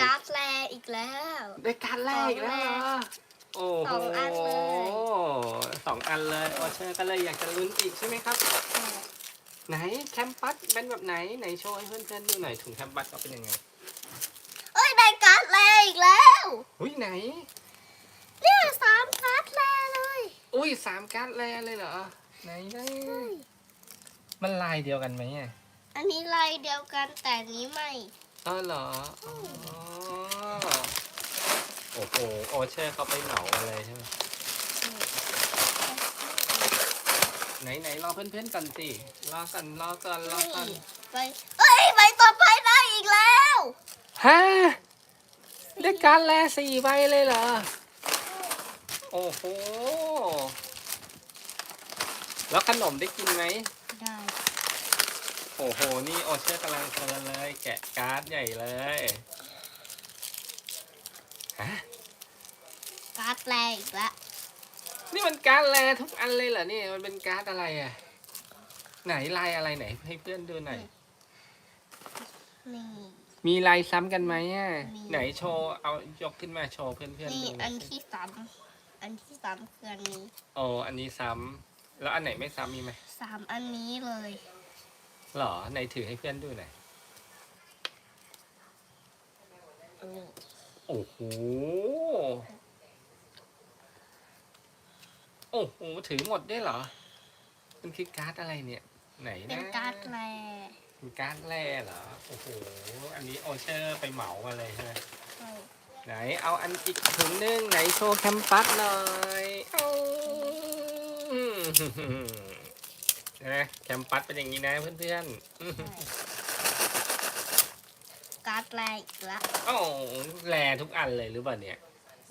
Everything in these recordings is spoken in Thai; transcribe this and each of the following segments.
การ์ดแลอีกแล้ว ได้การแรกอีกแล้วเหรอโอ้โหสองอันเลย สองอันเลยโอเชอร์ก็เลยอยากจะลุ้นอีกใช่ไหมครับ ไหนแคมปัสเป็นแบบไหนไหนโชว์ให้เพื่อนๆดูหน่อยถุงแคมปัสเขาเป็นยังไงเอ้ยได้การ์ดแลอีกแล้วอุ้ยไหน เนี่ยสามการ์ดแลเลยอุ้ยสามการ์ดแรเลยเหรอ ไหนไหนมันลายเดียวกันไหมอะอันนี้ลายเดียวกันแต่อันนี้ไม่ อ๋อเหรออ๋อโอ้โหโอเชอร์เขาไปเหมามาเลยใช่ไหมไหนไหนรอเพื่อนๆก่อนสิรอก่อนรอก่อนรอก่อนนี่ไปเอ้ยใบต่อไปได้อีกแล้วฮะได้การดแลสี่ใบเลยเหรอ โอ้โห แล้วขนมได้กินไหมได้ โอ้โห นี่โอเชอร์กำลังเพลินเลย แกะการ์ดใหญ่เลยฮะการ์ดแลอีกแล้วนี่มันการ์ดแลทุกอันเลยเหรอเนี่ยมันเป็นการ์ดอะไรอะ ไหนลายอะไรไหน ให้เพื่อนดูหน่อย นี่ มีลายซ้ำกันไหมอะ มี ไหนโชว์ เอายกขึ้นมาโชว์เพื่อนๆนี่ดูหอัน่อนยที่สามอันที่สามคืออันนี้โอ้อันนี้ซ้ำแล้วอันไหนไม่ซ้ำมีไหมสามอันนี้เลย หรอไหนถือให้เพื่อนดูหน่อยนี่โอ้โห โอ้โห ถือหมดได้เหรอ มันคือการ์ดอะไรเนี่ย ไหนเป็นะนการ์ดแลเป็นการ์ดแร่เหรอ โอ้โห อันนี้โอเชอร์ไปเหมามาเลยใช่ไหมใช่ไหนเอาอันอีกถุงนึงไหนโชว์แคมปัสหน่อยเอา นะแคมปัสเป็นอย่างนี้นะเพื่อนๆอื้อหือการ์ดแลอีกแล้วโอ้แลทุกอันเลยหรือเปล่าเนี่ย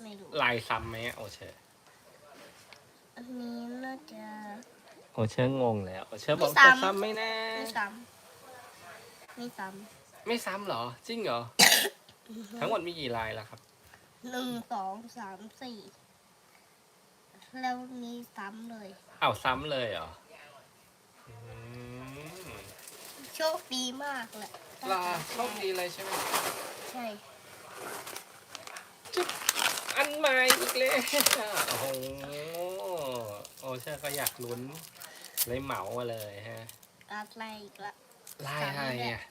ไม่รู้ลายซ้ำไหมโอเชอร์อันนี้น่าจะโอเชอร์งงแล้วโอเชอร์บอกไม่จะซ้ำซ้ำไหมนะ ไม่ซ้ำไม่ซ้ไม่ซ้ำเหรอ จริงเหรอำทั้งหมดมีกี่ลายล่ะครับ หนึ่งสองสามสี่แล้วนี้ซ้ำเลย อ้าวซ้ำเลยเหรออื โชคดีมากแหละลาโชคดีเลยใช่ไหมใช่จุ๊บอันใหม่อีกเลยโอ้โหโอเชอร์ก็อยากลุ้นเลยเหมามาเลยฮะการ์ดแลอีกแล้วลายอะไรซ้ำอีกแล้วอะ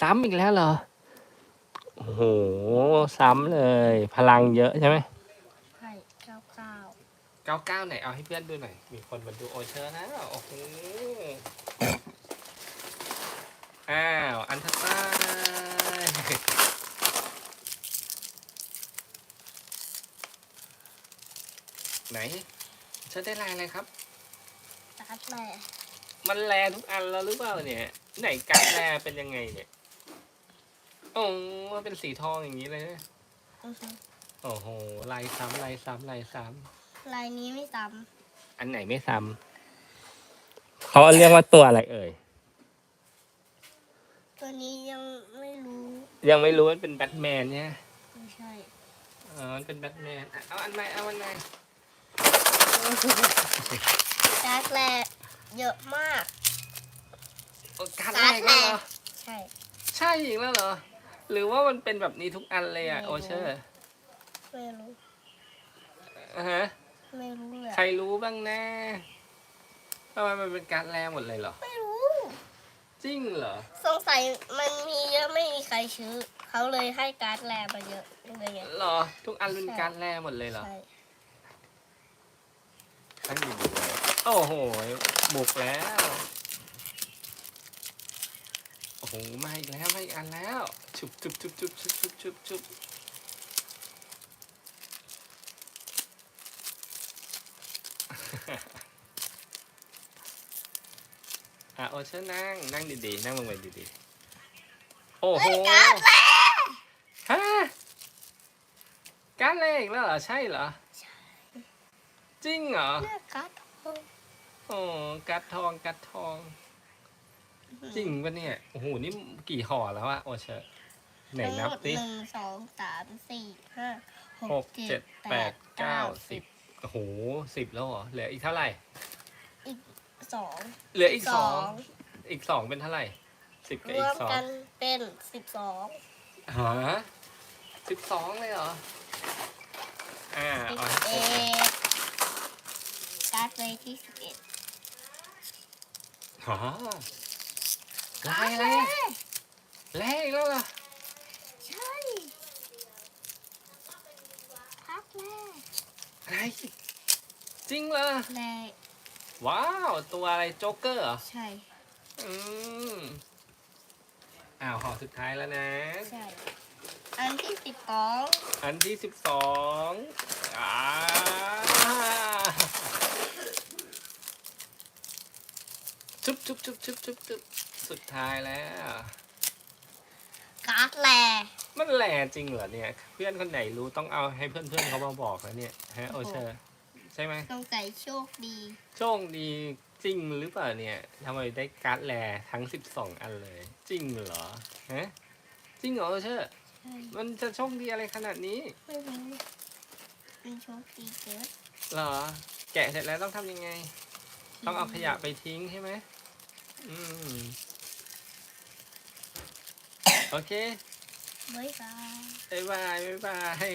ซ้ำอีกแล้วเหรอโอ้โหซ้ำเลย พลังเยอะใช่ไหมใช่เก้าเก้าเก้าเก้าไหนเอาให้เพื่อนดูหน่อยมีคนมาดูโอเชอร์นะโอ้โห อ้าว อันถัดไปไหนเชอร์ได้ลายอะไรครับการ์ดแลมันแลทุกอันแล้วหรือเปล่าเนี่ย ไหนการดแลเป็นยังไงเนี่ยโอ้มันเป็นสีทองอย่างนี้เลยนะอือฮึโอ้โหลายซ้ำลายซ้ำลายซ้ลายนี้ไม่ซ้ำอันไหนไม่ซ้ำเขาเรียกว่าตัวอะไรเอ่ยำ ตัวนี้ยังไม่รู้ยังไม่รู้มันเป็นแบทแมนเนี่ยไม่ใช่อ๋อมันเป็นแบทแมนอะเอาอันไหนเอาอันไหนการ์ดแลเยอะมาก โอ้การดแรกแล้วเหรอใช่ ใช่อีกแล้วเหรอ หรือว่ามันเป็นแบบนี้ทุกอันเลยอะไม่โอรู้เชอร์ไม่รู้อะฮะไม่รู้เลยใครรู้บ้างนะทำไมมันเป็นการดแรหมดเลยเหรอ ไม่รู้ จริงเหรอ สงสัยมันมีเยอะไม่มีใครซื้อเขาเลยให้การ์ดแลมาเยอะเลยไงเหรอ ทุกอันเป็นการดแรหมดเลยเหรอ ใช่ตั้งอยู่ดีเลยโอ้โห บุกแล้ว โอ้โห มาอีกแล้ว มาอีกอันแล้ว ชุบชุบชุบชุบชุบชุบชุบชุบ อะโอเชอร์นั่งนั่งดีๆ นั่งลงไปดีๆ โอ้โหเฮ้ยการ์ดแลฮะการดแรอีกแล้วเหรอ ใช่เหรอ จริงเหรอเลือกการ์ดทองโอ้กัดทองกัดทอง จริงปะเนี่ย โอ้โห นี่กี่ห่อแล้วอะโอเชอร์ไหนนับทั้งหมดสิหนึ่งสองสามสี่ห้าหกเจ็ดแปดเก้าสิบโอ้โหสิบแล้วเหรอ เหลืออีกเท่าไหร่ สองเหลืออีกสสอองงอีกสองเป็นเท่าไหร่สิบกับรอีวกมสองกันเป็นสิบสองฮะสิบสองเลยเหรอ อ่าสิบเอาให้ครเอ็บเลยดการ์ดเลยที่สิบเอ็ดอ๋อลายอะไรอะแร่อีกแล้วเหรอใช่พักแรกอะไรจริงเหรอ แรก ว้าว ตัวอะไรโจ๊กเกอร์เหรอ ใช่ อืมอ้าวห่อสุดท้ายแล้วนะ ใช่ อันที่สิบสองอันที่สิบสองอ่าชุบชุบชุบชุบชุบชุบสุดท้ายแล้ว การ์ดแรกมันแหล่จริงเหรอเนี่ย เพื่อนคนไหนรู้ต้องเอาให้เพื่อนๆเขามาบอกแล้วเนี่ยฮะโอเชอร์ใช่ไหมต้องใส่โชคดี โชคดีจริงหรือเปล่าเนี่ยทำไมได้การ์ดแลทั้ง12อันเลย จริงเหรอฮะจริงเหรอโอเชอร์ใช่มันจะโชคดีอะไรขนาดนี้ไม่รู้เป็นโชคดีเกินเหรอ แกะเสร็จแล้วต้องทำยังไง ต้องเอาขยะไปทิ้งใช่ไหมอืมโอเค บ๊ายบาย บ๊ายบายบ๊ายบาย